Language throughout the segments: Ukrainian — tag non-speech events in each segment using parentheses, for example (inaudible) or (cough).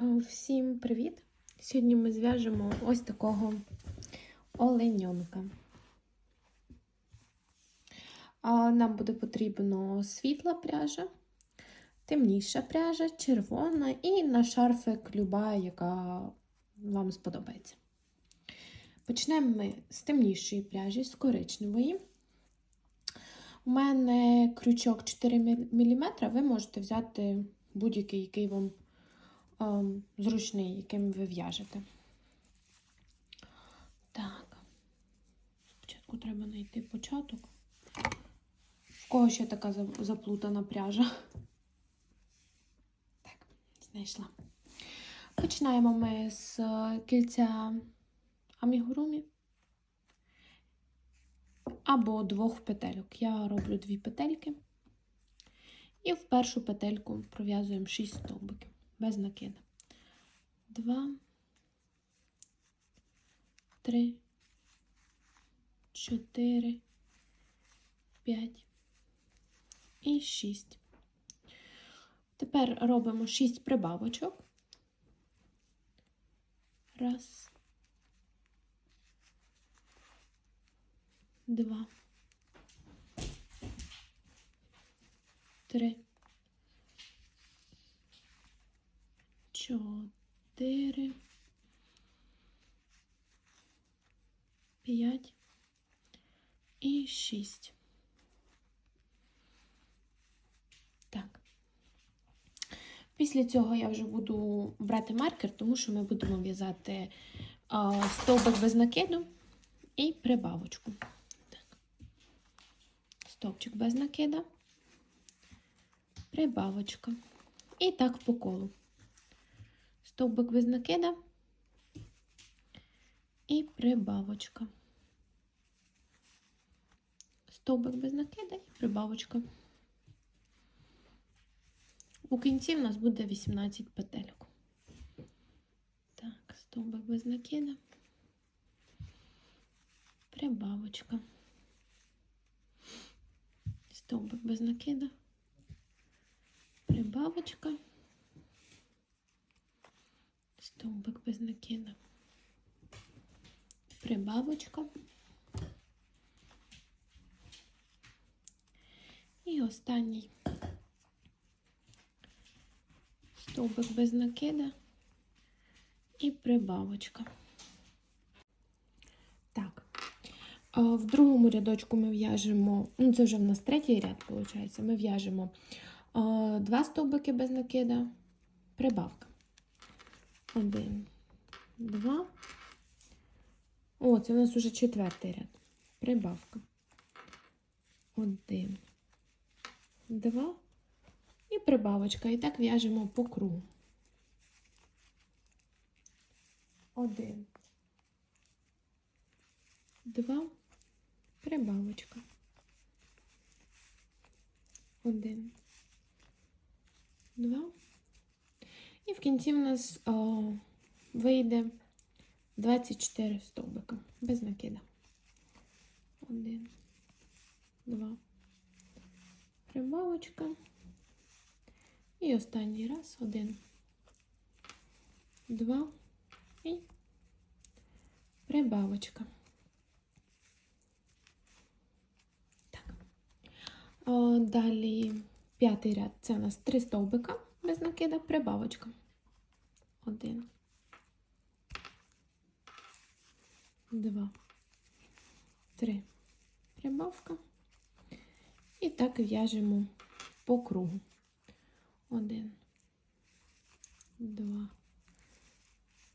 Всім привіт! Сьогодні ми зв'яжемо ось такого оленьонка. Нам буде потрібно світла пряжа, темніша пряжа, червона і на шарфик люба, яка вам сподобається. Почнемо ми з темнішої пряжі, з коричневої. У мене крючок 4 мм, ви можете взяти будь-який, який вам ем, зручний, яким ви в'яжете. Так, спочатку треба знайти початок. В кого ще така заплутана пряжа? Так, знайшла. Починаємо ми з кільця амігурумі або двох петельок. Я роблю дві петельки. І в першу петельку пров'язуємо 6 стовбиків без накида. Два, три, чотири, п'ять і шість. Тепер робимо шість прибавочок. Раз, два, три. Чотири, п'ять і шість. Так. Після цього я вже буду брати маркер, тому що ми будемо в'язати стовбик без накиду і прибавочку. Так. Стовпчик без накида, прибавочка. І так по колу стовбик без накида і прибавочка. Стовбик без накида і прибавочка. У кінці в нас буде 18 петельок. Так, стовбик без накида, прибавочка. Стовбик без накида, прибавочка стовбик без накида, прибавочка. І останній стовбик без накида і прибавочка. Так, в другому рядочку ми в'яжемо, ну це вже в нас третій ряд, виходить, ми в'яжемо два стовбики без накида, прибавка. Один, два. О, це у нас уже четвертий ряд. Прибавка. Один, два. І прибавочка. І так в'яжемо по кругу. Один, два, прибавочка. Один, два. І в кінці в нас о, вийде 24 стовбика без накида. Один, два, прибавочка. І останній раз один, два і прибавочка. Так. О, далі п'ятий ряд це у нас три стовбика без накида, прибавочка один, два, три, прибавка. І так в'яжемо по кругу. Один, два,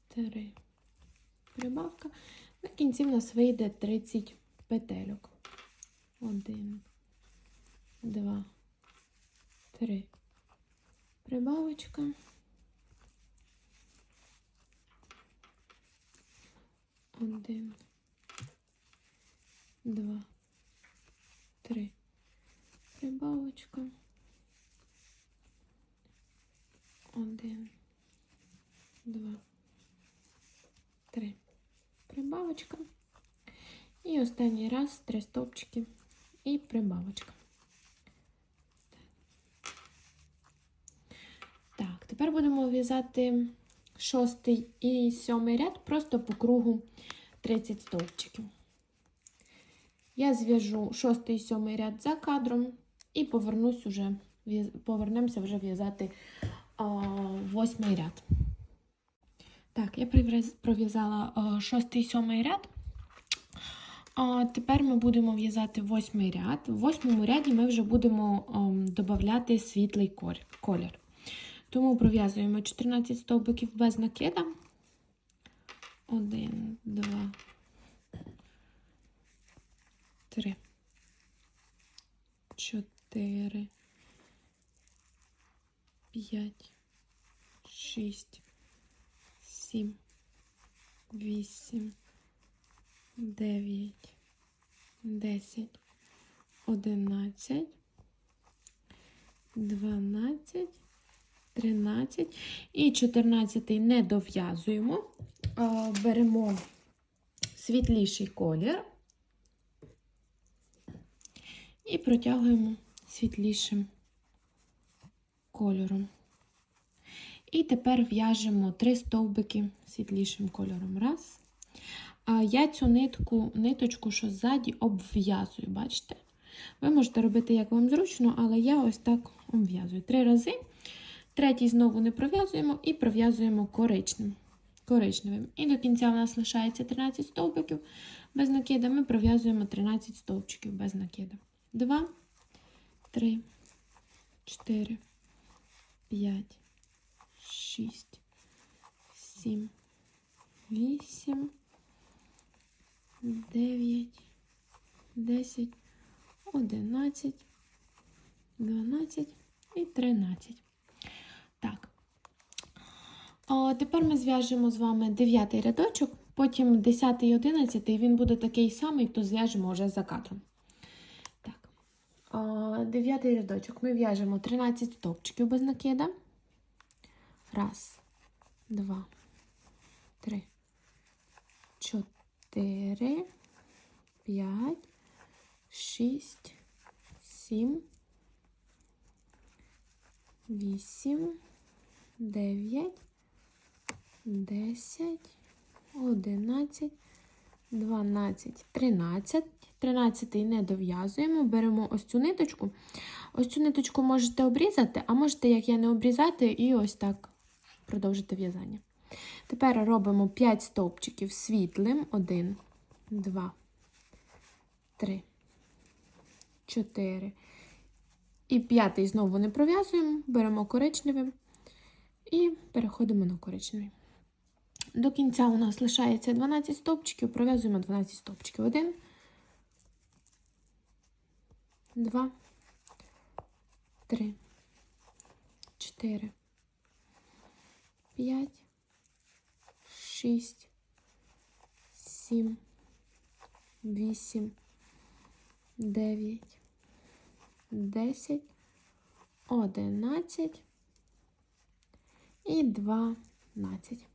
три, прибавка. На кінці в нас вийде 30 петельок. Один, два, три, прибавочка. Один, два, три. Прибавочка. Один, два, три. Прибавочка. І останній раз три стопчики і прибавочка. Так, тепер будемо в'язати шостий і сьомий ряд просто по кругу 30 стовпчиків. Я зв'яжу шостий і сьомий ряд за кадром і повернусь уже, повернемося вже в'язати а, восьмий ряд. Так, я пров'язала а, шостий і сьомий ряд. А тепер ми будемо в'язати восьмий ряд. В восьмому ряді ми вже будемо ем, додати світлий колір. Тому пров'язуємо 14 стовбиків без накида. 1, 2, 3, 4, 5, 6, 7, 8, 9, 10, 11, 12, 13 і 14 не дов'язуємо. Беремо світліший колір і протягуємо світлішим кольором. І тепер в'яжемо три стовбики світлішим кольором. Раз. Я цю нитку, ниточку, що ззаді, обв'язую, бачите? Ви можете робити, як вам зручно, але я ось так обв'язую. Три рази. Третій знову не пров'язуємо і пров'язуємо коричневим. Коричневим. І до кінця у нас лишається 13 стовбиків без накида. Ми пров'язуємо 13 стовпчиків без накида. 2, 3, 4, 5, 6, 7, 8, 9, 10, 11, 12 і 13. О, тепер ми зв'яжемо з вами 9 рядочок, потім 10 і 11 він буде такий самий, то зв'яжемо вже за кадром. Так. О, 9 рядочок ми в'яжемо 13 стовпчиків без накида. Раз, два, три, чотири, п'ять, шість, сім, вісім, дев'ять, десять, одинадцять, дванадцять, тринадцять. Тринадцятий не дов'язуємо, беремо ось цю ниточку. Ось цю ниточку можете обрізати, а можете, як я не обрізати, і ось так продовжити в'язання. Тепер робимо 5 стовпчиків світлим. 1, 2, 3, 4. І п'ятий знову не пров'язуємо, беремо коричневим і переходимо на коричневий. До кінця у нас лишається 12 стовпчиків, пров'язуємо 12 стовпчиків. 1, 2, 3, 4, 5, 6, 7, 8, 9, 10, 11 і 12.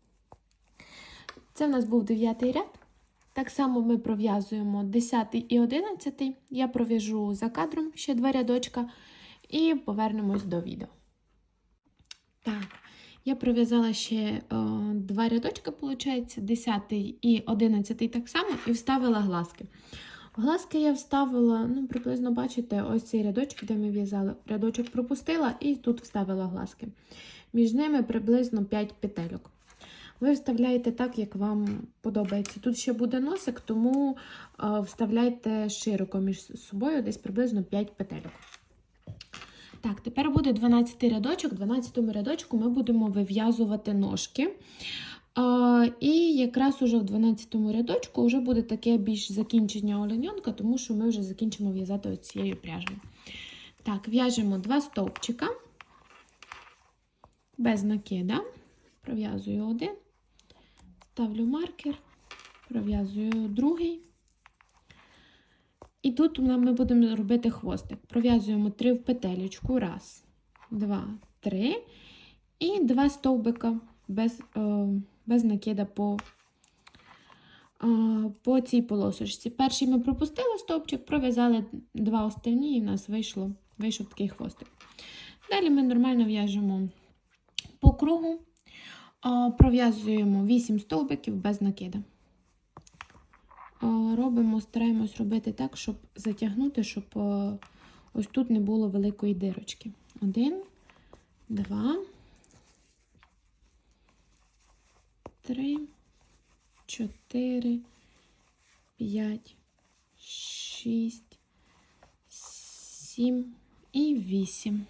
Це в нас був 9 ряд. Так само ми пров'язуємо 10 і 11. Я пров'яжу за кадром ще два рядочка і повернемось до відео. Так, я пров'язала ще е, два рядочка, виходить, 10 і 11 так само, і вставила глазки. Глазки я вставила, ну, приблизно, бачите, ось цей рядочок, де ми в'язали. Рядочок пропустила і тут вставила глазки. Між ними приблизно 5 петельок. Ви вставляєте так, як вам подобається. Тут ще буде носик, тому вставляйте широко між собою, десь приблизно 5 петельок. Так, тепер буде 12 рядочок. В 12 рядочку ми будемо вив'язувати ножки. І якраз уже в 12 рядочку вже буде таке більш закінчення оленьонка, тому що ми вже закінчимо в'язати оцією пряжею. Так, в'яжемо два стовпчика без накида. Пров'язую один, ставлю маркер, пров'язую другий. І тут ми будемо робити хвостик. Пров'язуємо три в петелечку. Раз, два, три. І два стовбика без, е, без накида по, е, по цій полосочці. Перший ми пропустили стовпчик, пров'язали два останні, і в нас вийшло, вийшов такий хвостик. Далі ми нормально в'яжемо по кругу. Пров'язуємо 8 стовбиків без накида. Робимо, стараємось робити так, щоб затягнути, щоб ось тут не було великої дирочки. Один, два, три, чотири, п'ять, шість, сім і вісім.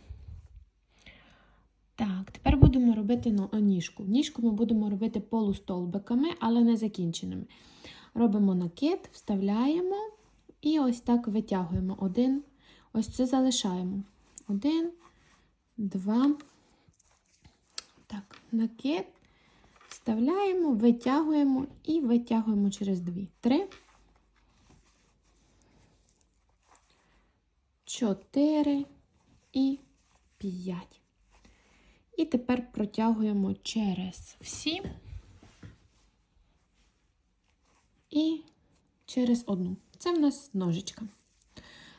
Так, тепер будемо робити ніжку. Ніжку ми будемо робити полустолбиками, але не закінченими. Робимо накид, вставляємо і ось так витягуємо. Один, ось це залишаємо. Один, два. Так, накид, вставляємо, витягуємо і витягуємо через дві. Три. Чотири і п'ять. І тепер протягуємо через всі і через одну. Це в нас ножичка.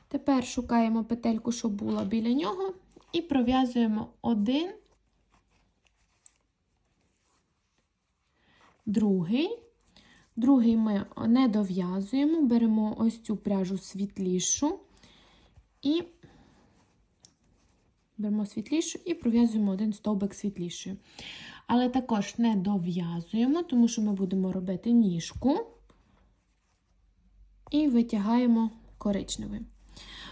Тепер шукаємо петельку, щоб була біля нього, і пров'язуємо один, другий. Другий ми не дов'язуємо, беремо ось цю пряжу світлішу і беремо світлішу і пров'язуємо один стовбик світлішою. Але також не дов'язуємо, тому що ми будемо робити ніжку і витягаємо коричневий.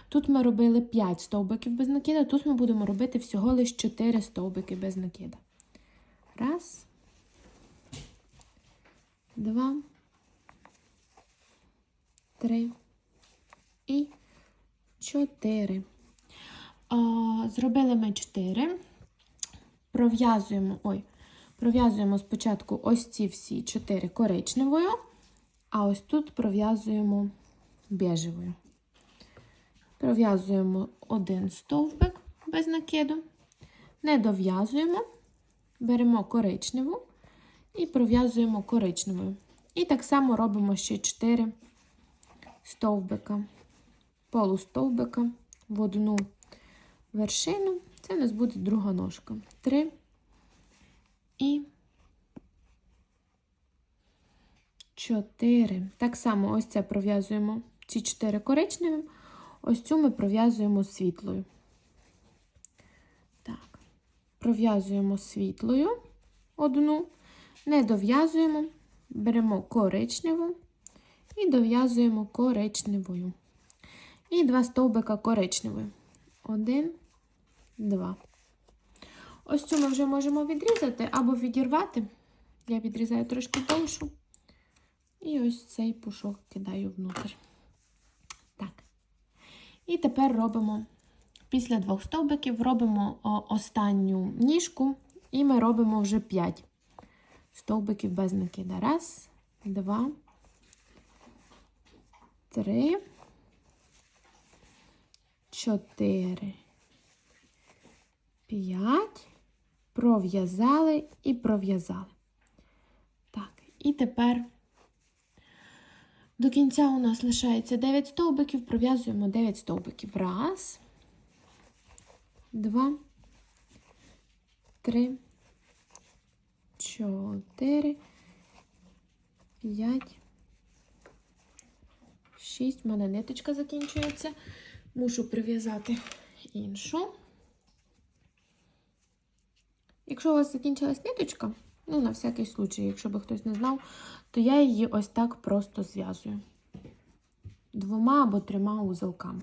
Тут ми робили 5 стовбиків без накида, тут ми будемо робити всього лише 4 стовбики без накида. Раз, два, три і чотири. Зробили ми 4. Пров'язуємо, ой, пров'язуємо спочатку ось ці всі 4 коричневою, а ось тут пров'язуємо біжевою. Пров'язуємо один стовбик без накиду, не дов'язуємо, беремо коричневу і пров'язуємо коричневою. І так само робимо ще 4 стовбика, полустовбика в одну вершину. Це у нас буде друга ножка. Три і чотири. Так само ось це пров'язуємо ці чотири коричневим, ось цю ми пров'язуємо світлою. Так, пров'язуємо світлою одну, не дов'язуємо, беремо коричневу і дов'язуємо коричневою. І два стовбика коричневою. Один, два. Ось цю ми вже можемо відрізати або відірвати. Я відрізаю трошки тоншу. І ось цей пушок кидаю внутрь. Так. І тепер робимо, після двох стовбиків, робимо останню ніжку, і ми робимо вже 5 стовбиків без накида. Раз, два, три. Чотири, п'ять, пров'язали і пров'язали. Так, і тепер до кінця у нас лишається 9 стовбиків, пров'язуємо 9 стовбиків. Раз, два, три, чотири, п'ять, шість. У мене ниточка закінчується. Мушу прив'язати іншу. Якщо у вас закінчилась ниточка, ну, на всякий случай, якщо би хтось не знав, то я її ось так просто зв'язую двома або трьома узелками.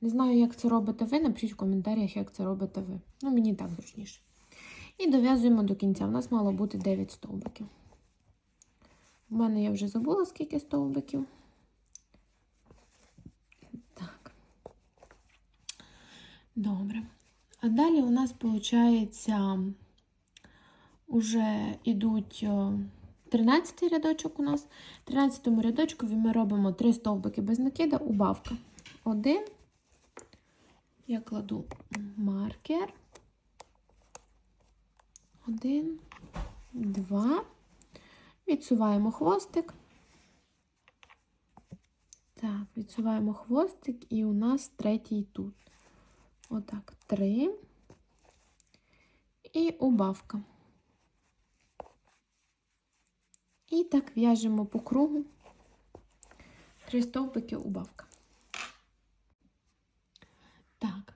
Не знаю, як це робите ви, напишіть в коментарях, як це робите ви. Ну, мені так зручніше. І дов'язуємо до кінця. У нас мало бути 9 стовбиків. У мене я вже забула, скільки стовбиків. Так. Добре. А далі у нас, виходить, уже йдуть 13 рядочок у нас. В 13 рядочку ми робимо 3 стовбики без накида, убавка. Один. Я кладу маркер. Один, два. Відсуваємо хвостик. Так, відсуваємо хвостик, і у нас третій тут. Отак, три. І убавка. І так в'яжемо по кругу три стовбики убавка. Так,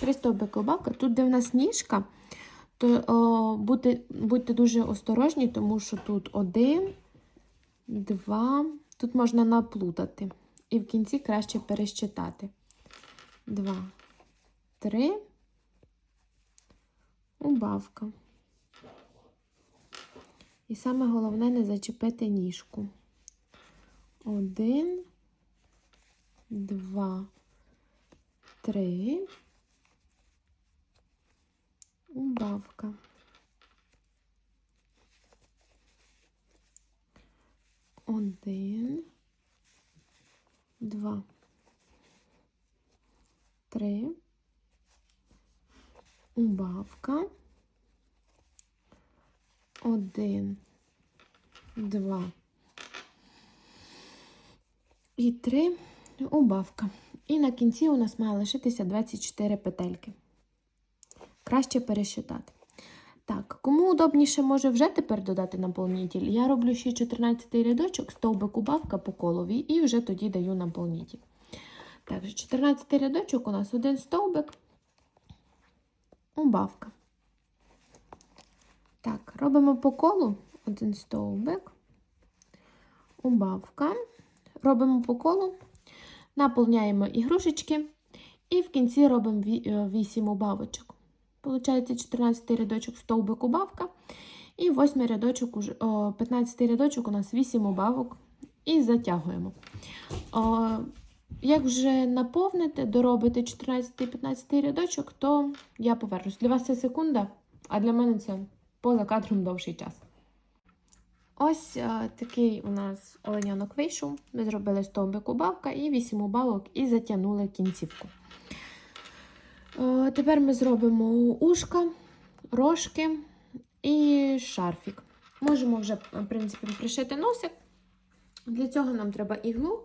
три стовбики убавка. Тут, де в нас ніжка, то о, будьте, будьте дуже осторожні, тому що тут один, два, тут можна наплутати. І в кінці краще пересчитати. Два, три, убавка. І саме головне не зачепити ніжку. Один, два, три. Убавка. Один, два, три. Убавка. Один, два і три убавка. І на кінці у нас має лишитися 24 петельки. Краще пересчитати. Так, кому удобніше може вже тепер додати наповнитель, я роблю ще 14 рядочок, стовбик убавка по колові і вже тоді даю наповнитель. Так, 14 рядочок у нас один стовбик, убавка. Так, робимо по колу один стовбик, убавка. Робимо по колу, наповняємо ігрушечки і в кінці робимо 8 убавочок. Получається 14 рядочок стовбик убавка. І 8 рядочок, 15 рядочок у нас 8 убавок і затягуємо. Як вже наповните, доробите 14-15 рядочок, то я повернусь. Для вас це секунда, а для мене це поза кадром довший час. Ось а, такий у нас оленянок вийшов. Ми зробили стовбик убавка і 8 убавок і затягнули кінцівку. А, тепер ми зробимо ушка, рожки і шарфік. Можемо вже, в принципі, пришити носик. Для цього нам треба іглу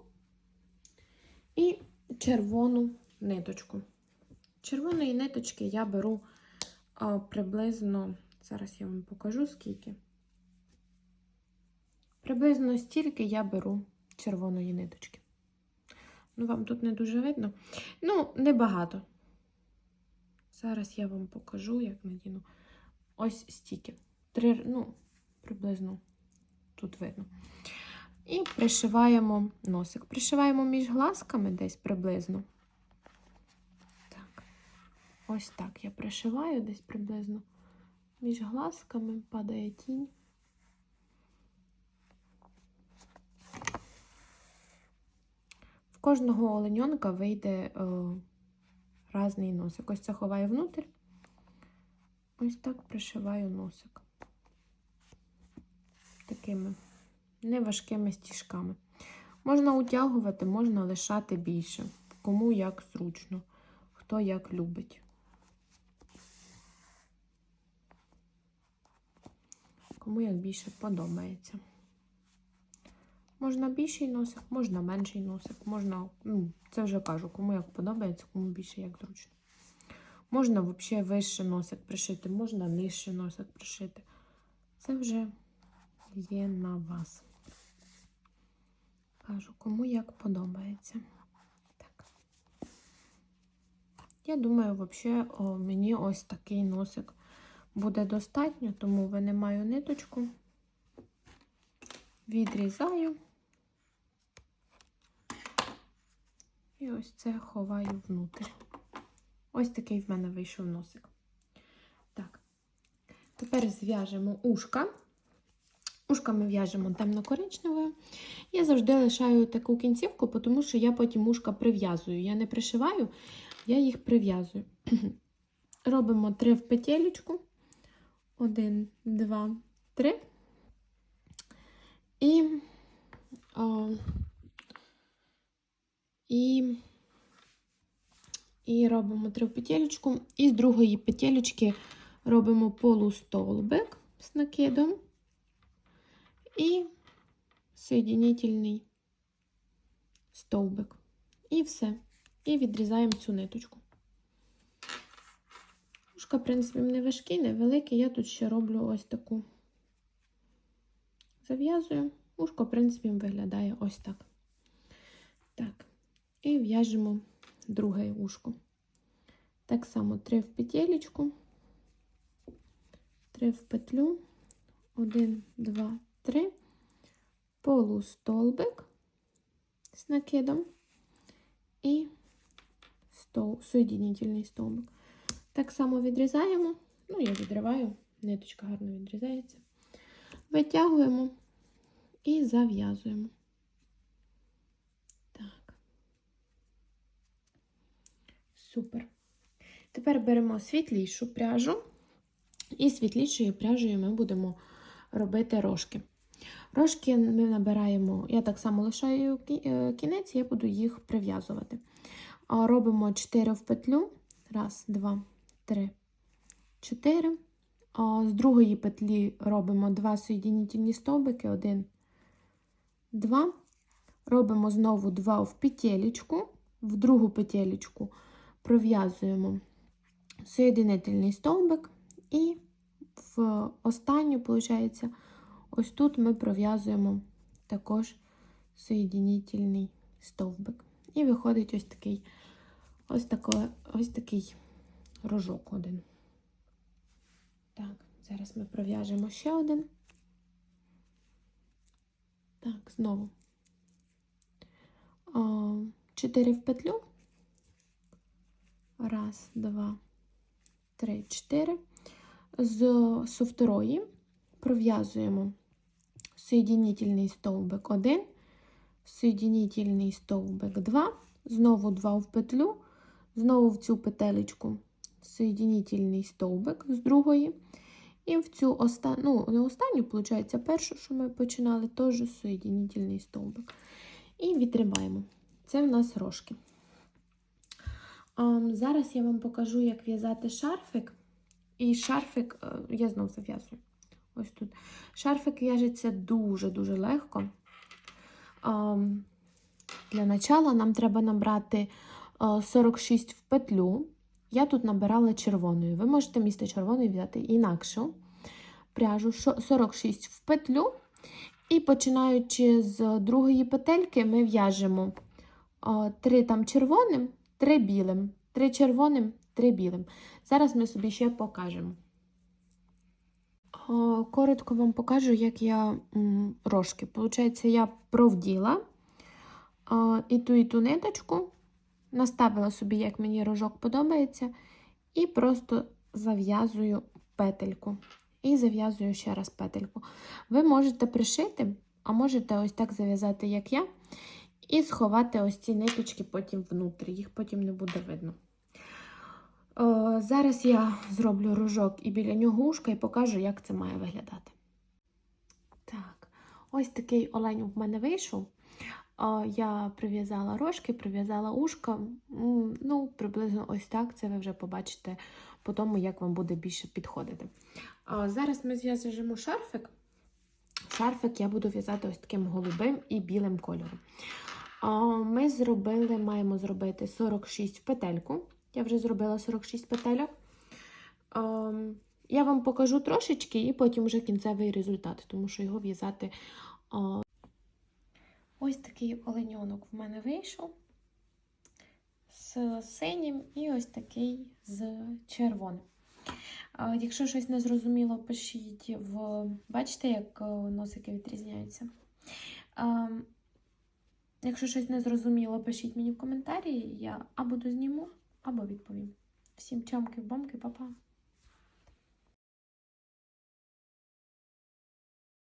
і червону ниточку. Червоної ниточки я беру а, приблизно, зараз я вам покажу скільки. Приблизно стільки я беру червоної ниточки. Ну, вам тут не дуже видно. Ну, небагато. Зараз я вам покажу, як надіну. Ось стільки. Три, ну, приблизно тут видно. І пришиваємо носик. Пришиваємо між глазками десь приблизно. Так. Ось так я пришиваю десь приблизно. Між глазками падає тінь. В кожного оленьонка вийде е, разний носик. Ось це ховаю внутрь. Ось так пришиваю носик. Такими неважкими стіжками. Можна утягувати, можна лишати більше. Кому як зручно, хто як любить. Кому як більше подобається. Можна більший носик, можна менший носик, можна, ну, це вже кажу, кому як подобається, кому більше як зручно. Можна взагалі вище носик пришити, можна нижче носик пришити. Це вже є на вас. Кажу, кому як подобається. Так. Я думаю, взагалі, мені ось такий носик буде достатньо, тому винимаю ниточку, відрізаю. І ось це ховаю внутрі. Ось такий в мене вийшов носик. Так, тепер зв'яжемо ушка. Ушка ми в'яжемо темно-коричневою. Я завжди лишаю таку кінцівку, тому що я потім ушка прив'язую. Я не пришиваю, я їх прив'язую. (clears throat) Робимо три в петелечку. Один, два, три. І о, і, і робимо три петелечку. І з другої петелечки робимо полустолбик з накидом і соєдинительний стовбик. І все. І відрізаємо цю ниточку. Ушка, в принципі, не важкі, невеликі. Я тут ще роблю ось таку зав'язую. Ушко, в принципі, виглядає ось так. Так. І в'яжемо друге ушко. Так само 3 в петелечку, 3 в петлю, 1, 2, 3, полустолбик з накидом і стол, соєдинительний стовбик. Так само відрізаємо, ну, я відриваю, ниточка гарно відрізається. Витягуємо і зав'язуємо. Так. Супер. Тепер беремо світлішу пряжу, і світлішою пряжею ми будемо робити рожки. Рожки ми набираємо, я так само лишаю е, кінець, я буду їх прив'язувати. Робимо 4 в петлю. Раз, два, три, чотири. З другої петлі робимо 2 соєдинительні стовбики, 1, 2. Робимо знову 2 в петелечку, в другу петелечку пров'язуємо соєдинительний стовбик і в останню, виходить, ось тут ми пров'язуємо також соєдинительний стовбик. І виходить ось такий, ось тако, ось такий рожок один. Так, зараз ми пров'яжемо ще один. Так, знову. А, Чотири в петлю. Раз, два, три, чотири. З со второї пров'язуємо соєдинительний стовбик 1, соєдинительний стовбик 2, знову 2 в петлю, знову в цю петелечку соєдинительний стовбик з другої. І в цю останню, ну, не останню, виходить, першу, що ми починали, теж соєдинительний стовбик. І відриваємо. Це в нас рожки. Зараз я вам покажу, як в'язати шарфик. І шарфик е, я знов зав'язую. Ось тут. Шарфик в'яжеться дуже-дуже легко. Для начала нам треба набрати е, 46 в петлю. Я тут набирала червоною. Ви можете місто червоної взяти інакшу пряжу 46 в петлю. І починаючи з другої петельки, ми в'яжемо 3 там червоним, 3 білим, 3 червоним, 3 білим. Зараз ми собі ще покажемо. Коротко вам покажу, як я рожки. Получається, я провділа і ту, і ту ниточку, наставила собі, як мені рожок подобається, і просто зав'язую петельку. І зав'язую ще раз петельку. Ви можете пришити, а можете ось так зав'язати, як я, і сховати ось ці ниточки потім внутрі, їх потім не буде видно. Зараз я зроблю рожок і біля нього ушка і покажу, як це має виглядати. Так, ось такий олень в мене вийшов. Я прив'язала рожки, прив'язала ушка. Ну, приблизно ось так. Це ви вже побачите по тому, як вам буде більше підходити. Зараз ми зв'яжемо шарфик. Шарфик я буду в'язати ось таким голубим і білим кольором. Ми зробили, маємо зробити 46 в петельку. Я вже зробила 46 петельок. Ем, Я вам покажу трошечки і потім вже кінцевий результат, тому що його в'язати. о, Ось такий оленьонок в мене вийшов з синім і ось такий з червоним. Якщо щось не зрозуміло, пишіть в. Бачите, як е, носики відрізняються. Якщо щось не зрозуміло, пишіть мені в коментарі, я або дозніму, або відповім. Всім чамки, бомки, па-па!